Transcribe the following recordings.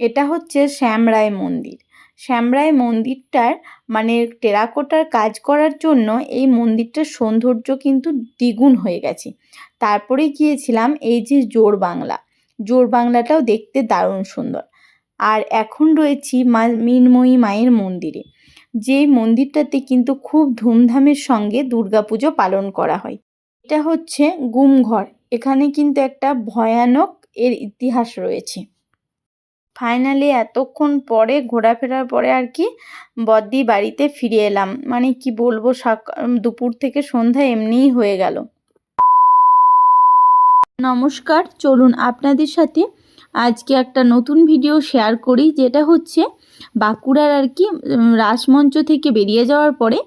এটা হচ্ছে শ্যামরায় মন্দির। শ্যামরায় মন্দিরটার মানে টেরাকোটার কাজ করার জন্য এই মন্দিরটার সৌন্দর্য কিন্তু দ্বিগুণ হয়ে গেছে। তারপরে গিয়েছিলাম এই যে জোর বাংলা। জোর বাংলাটাও দেখতে দারুণ সুন্দর। আর এখন রয়েছি মা মৃন্ময়ী মায়ের মন্দিরে। যেই মন্দিরটাতে কিন্তু খুব ধুমধামের সঙ্গে দুর্গাপুজো পালন করা হয়। এটা হচ্ছে গুমঘর। এখানে কিন্তু একটা ভয়ানক এর ইতিহাস রয়েছে। ফাইনালি এতক্ষণ পরে ঘোরাফেরার পরে আর কি বদ্দি বাড়িতে ফিরে এলাম। মানে কি বলব দুপুর থেকে সন্ধ্যা এমনিই হয়ে গেল। নমস্কার, চলুন আপনাদের সাথে আজকে একটা নতুন ভিডিও শেয়ার করি, যেটা হচ্ছে বাঁকুড়ার আর কি রাসমঞ্চ থেকে বেরিয়ে যাওয়ার পরে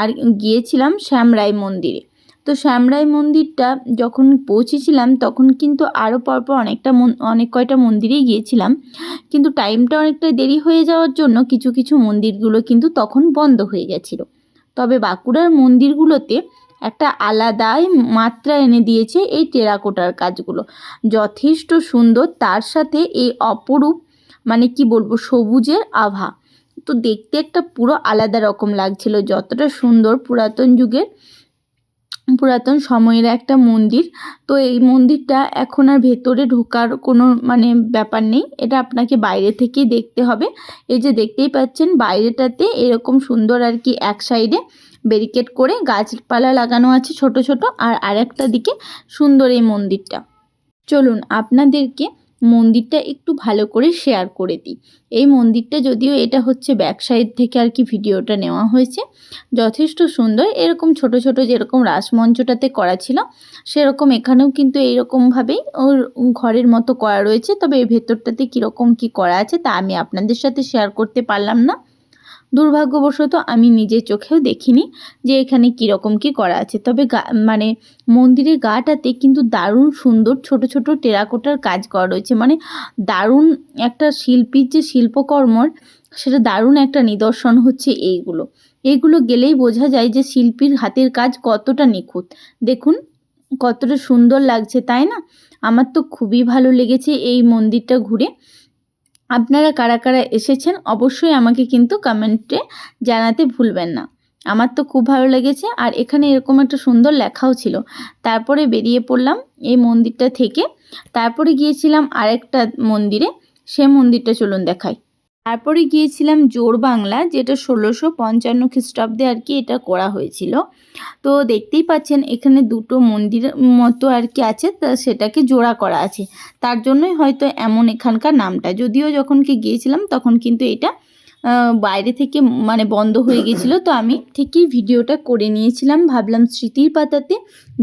আর গিয়েছিলাম শ্যামরাই মন্দিরে। তো শ্যামরাই মন্দিরটা যখন পৌঁছেছিলাম, তখন কিন্তু আরও পরপর অনেকটা অনেক কয়টা মন্দিরেই গিয়েছিলাম। কিন্তু টাইমটা অনেকটা দেরি হয়ে যাওয়ার জন্য কিছু কিছু মন্দিরগুলো কিন্তু তখন বন্ধ হয়ে গেছিল। তবে বাঁকুড়ার মন্দিরগুলোতে একটা আলাদাই মাত্রা এনে দিয়েছে এই টেরাকোটার কাজগুলো। যথেষ্ট সুন্দর, তার সাথে এই অপরূপ মানে কি বলব, সবুজের আভা। তো দেখতে একটা পুরো আলাদা রকম লাগছিল, যতটা সুন্দর পুরাতন যুগের। পুরাতন সময়ের একটা মন্দির। তো এই মন্দিরটা এখন আর ভেতরে ঢোকার কোনো মানে ব্যাপার নেই। এটা আপনাকে বাইরে থেকেই দেখতে হবে। এই যে দেখতেই পাচ্ছেন, বাইরেটাতে এরকম সুন্দর আর কি এক সাইডে ব্যারিকেড করে গাছপালা লাগানো আছে ছোট ছোট। আর আরেকটা দিকে সুন্দর এই মন্দিরটা। চলুন, আপনাদেরকে মন্দিরটা একটু ভালো করে শেয়ার করে দিই। এই মন্দিরটা যদিও এটা হচ্ছে ব্যবসায়ীর থেকে আর কি ভিডিওটা নেওয়া হয়েছে, যথেষ্ট সুন্দর। এরকম ছোট ছোট যেরকম রাসমঞ্চটাতে করা ছিল, সেরকম এখানেও কিন্তু এইরকমভাবেই ওর ঘরের মতো করা রয়েছে। তবে এই ভেতরটাতে কীরকম কী করা আছে তা আমি আপনাদের সাথে শেয়ার করতে পারলাম না। দুর্ভাগ্যবশত আমি নিজের চোখেও দেখিনি যে এখানে কীরকম কী করা আছে। তবে মানে মন্দিরের গাটাতে কিন্তু দারুণ সুন্দর ছোট ছোট টেরাকোটার কাজ করা রয়েছে। মানে দারুণ একটা শিল্পীর যে শিল্পকর্মর, সেটা দারুণ একটা নিদর্শন হচ্ছে এইগুলো। এইগুলো গেলেই বোঝা যায় যে শিল্পীর হাতের কাজ কতটা নিখুঁত। দেখুন, কতটা সুন্দর লাগছে, তাই না? আমার তো খুবই ভালো লেগেছে এই মন্দিরটা ঘুরে। আপনারা কারা কারা এসেছেন অবশ্যই আমাকে কিন্তু কমেন্টে জানাতে ভুলবেন না। আমার তো খুব ভালো লেগেছে আর এখানে এরকম একটা সুন্দর লেখাও ছিল। তারপরে বেরিয়ে পড়লাম এই মন্দিরটা থেকে। তারপরে গিয়েছিলাম আরেকটা মন্দিরে। সে মন্দিরটা চলুন দেখাই। তারপরে গিয়েছিলাম জোর বাংলা, যেটা ষোলোশো পঞ্চান্ন খ্রিস্টাব্দে আর কি এটা করা হয়েছিল। তো দেখতেই পাচ্ছেন এখানে দুটো মন্দির মতো আর কি আছে, তা সেটাকে জোড়া করা আছে। তার জন্যই হয়তো এমন এখানকার নামটা। যদিও যখন কি গিয়েছিলাম তখন কিন্তু এটা বাইরে থেকে মানে বন্ধ হয়ে গেছিল, তো আমি ঠিকই ভিডিওটা করে নিয়েছিলাম। ভাবলাম স্মৃতির পাতাতে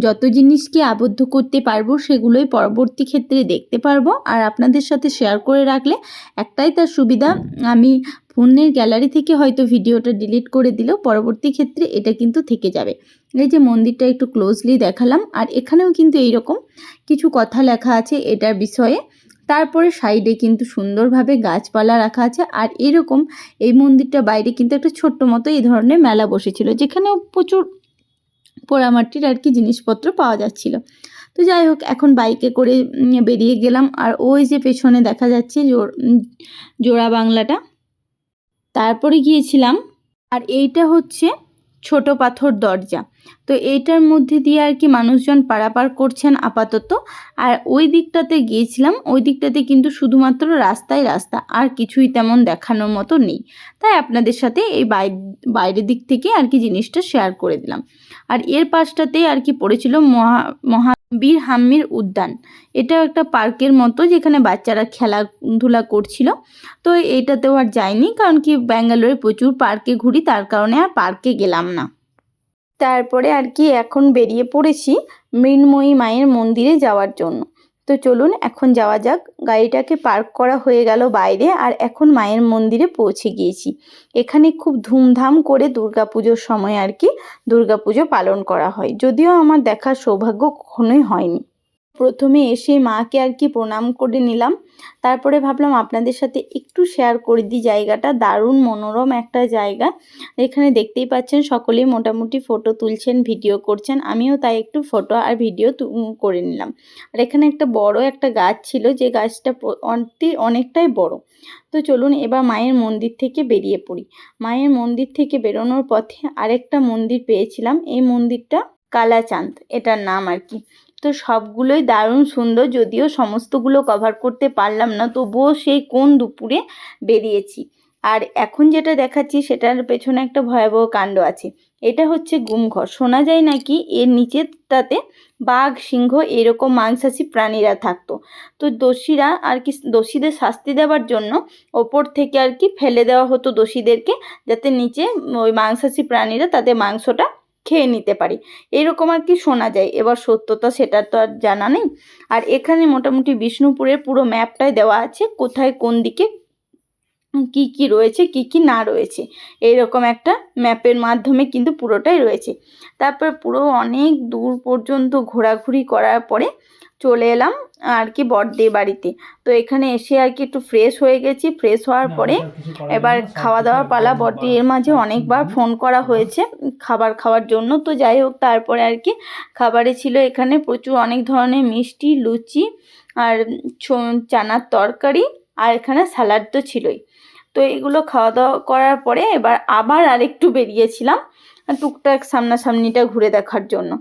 যত জিনিসকে আবদ্ধ করতে পারব, সেগুলোই পরবর্তী ক্ষেত্রে দেখতে পারব। আর আপনাদের সাথে শেয়ার করে রাখলে একটাই তার সুবিধা, আমি ফোনের গ্যালারি থেকে হয়তো ভিডিওটা ডিলিট করে দিলেও পরবর্তী ক্ষেত্রে এটা কিন্তু থেকে যাবে। এই যে মন্দিরটা একটু ক্লোজলি দেখালাম, আর এখানেও কিন্তু এইরকম কিছু কথা লেখা আছে এটার বিষয়ে। তারপরে সাইডে কিন্তু সুন্দরভাবে গাছপালা রাখা আছে। আর এরকম এই মন্দিরটা বাইরে কিন্তু একটা ছোট্ট মতো এই ধরনের মেলা বসেছিল, যেখানেও প্রচুর পোড়ামাটির আর কি জিনিসপত্র পাওয়া যাচ্ছিল। তো যাই হোক, এখন বাইকে করে বেরিয়ে গেলাম। আর ওই যে পেছনে দেখা যাচ্ছে জোড়া বাংলাটা। তারপরে গিয়েছিলাম। আর এইটা হচ্ছে ছোট পাথর দরজা। তো এইটার মধ্যে দিয়ে আর কি মানুষজন পারাপার করছেন আপাতত। আর ওই দিকটাতে গিয়েছিলাম, ওই দিকটাতে কিন্তু শুধুমাত্র রাস্তায় রাস্তা, আর কিছুই তেমন দেখানোর মতো নেই। তাই আপনাদের সাথে এই বাইরের দিক থেকে আর কি জিনিসটা শেয়ার করে দিলাম। আর এর পাশটাতেই আর কি পড়েছিল মহা মহা বীর হাম্মির উদ্যান। এটাও একটা পার্কের মতো যেখানে বাচ্চারা খেলাধুলা করছিল। তো এইটাতেও আর যায়নি কারণ কি ব্যাঙ্গালোরে প্রচুর পার্কে ঘুরি, তার কারণে আর পার্কে গেলাম না। তারপরে আর কি এখন বেরিয়ে পড়েছি মৃন্ময়ী মায়ের মন্দিরে যাওয়ার জন্য। তো চলুন এখন যাওয়া যাক। গাড়িটাকে পার্ক করা হয়ে গেল বাইরে আর এখন মায়ের মন্দিরে পৌঁছে গিয়েছি। এখানে খুব ধুমধাম করে দুর্গাপুজোর সময় আর কি দুর্গাপুজো পালন করা হয়। যদিও আমার দেখার সৌভাগ্য কখনোই হয়নি। প্রথমে এসে মাকে আর কি প্রণাম করে নিলাম। তারপরে ভাবলাম আপনাদের সাথে একটু শেয়ার করে দিই। জায়গাটা দারুণ মনোরম একটা জায়গা। এখানে দেখতেই পাচ্ছেন সকলেই মোটামুটি ফটো তুলছেন ভিডিও করছেন। আমিও তাই একটু ফটো আর ভিডিও করে নিলাম। আর এখানে একটা বড় একটা গাছ ছিল, যে গাছটা অনেকটাই বড়। তো চলুন এবার মায়ের মন্দির থেকে বেরিয়ে পড়ি। মায়ের মন্দির থেকে বেরোনোর পথে আরেকটা মন্দির পেয়েছিলাম। এই মন্দিরটা কালাচাঁদ। এটার নাম আর কি। তো সবগুলোই দারুণ সুন্দর, যদিও সমস্তগুলো কভার করতে পারলাম না, তবুও সেই কোন দুপুরে বেরিয়েছি। আর এখন যেটা দেখাচ্ছি, সেটার পেছনে একটা ভয়াবহ কাণ্ড আছে। এটা হচ্ছে গুমঘর। শোনা যায় নাকি এর নিচেরটাতে বাঘ, সিংহ এরকম মাংসাশী প্রাণীরা থাকতো। তো দোষীরা আর কি, দোষীদের শাস্তি দেওয়ার জন্য ওপর থেকে আর কি ফেলে দেওয়া হতো দোষীদেরকে, যাতে নিচে ওই মাংসাশী প্রাণীরা তাদের মাংসটা খেয়ে নিতে পারি। এরকম আর কি শোনা যায়। এবার সত্যতা সেটা তো আর জানা নেই। আর এখানে মোটামুটি বিষ্ণুপুরের পুরো ম্যাপটাই দেওয়া আছে। কোথায় কোন দিকে কি কি রয়েছে কি কি না রয়েছে। এইরকম একটা ম্যাপের মাধ্যমে কিন্তু পুরোটাই রয়েছে। তারপর পুরো অনেক দূর পর্যন্ত ঘোরাঘুরি করার পরে চলে এলাম আর কি বড়দের বাড়িতে। তো এখানে এসে আর কি একটু ফ্রেশ হয়ে গেছি। ফ্রেশ হওয়ার পরে এবার খাওয়া দাওয়ার পালা বড়দি এর মাঝে অনেকবার ফোন করা হয়েছে খাবার খাওয়ার জন্য। তো যাই হোক তারপরে আর কি খাবারে ছিল এখানে প্রচুর অনেক ধরনের মিষ্টি লুচি আর চানার তরকারি আর এখানে স্যালাড তো ছিলই। তো এগুলো খাওয়া দাওয়া করার পরে এবার আবার আরেকটু বেরিয়েছিলাম টুকটাক সামনাসামনিটা ঘুরে দেখার জন্য।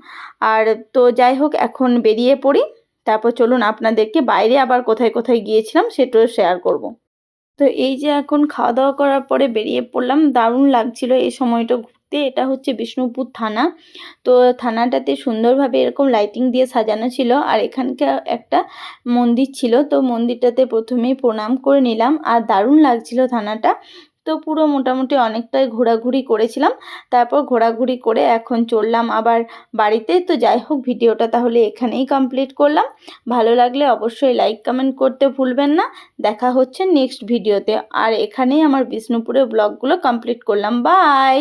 আর তো যাই হোক, এখন বেরিয়ে পড়ি। তারপর চলুন আপনাদেরকে বাইরে আবার কোথায় কোথায় গিয়েছিলাম সেটাও শেয়ার করব। তো এই যে এখন খাওয়া দাওয়া করার পরে বেরিয়ে পড়লাম, দারুণ লাগছিল এই সময়টা এটা হচ্ছে বিষ্ণুপুর থানা। তো থানাটাতে সুন্দরভাবে এরকম লাইটিং দিয়ে সাজানো ছিল আর এখানকার একটা মন্দির ছিল। তো মন্দিরটাতে প্রথমেই প্রণাম করে নিলাম আর দারুণ লাগছিল থানাটা। তো পুরো মোটামুটি অনেকটাই ঘোরাঘুরি করেছিলাম। তারপর ঘোরাঘুরি করে এখন চললাম আবার বাড়িতে। তো যাই হোক, ভিডিওটা তাহলে এখানেই কমপ্লিট করলাম। ভালো লাগলে অবশ্যই লাইক কমেন্ট করতে ভুলবেন না। দেখা হচ্ছে নেক্সট ভিডিওতে আর এখানেই আমার বিষ্ণুপুরের ব্লগগুলো কমপ্লিট করলাম। বাই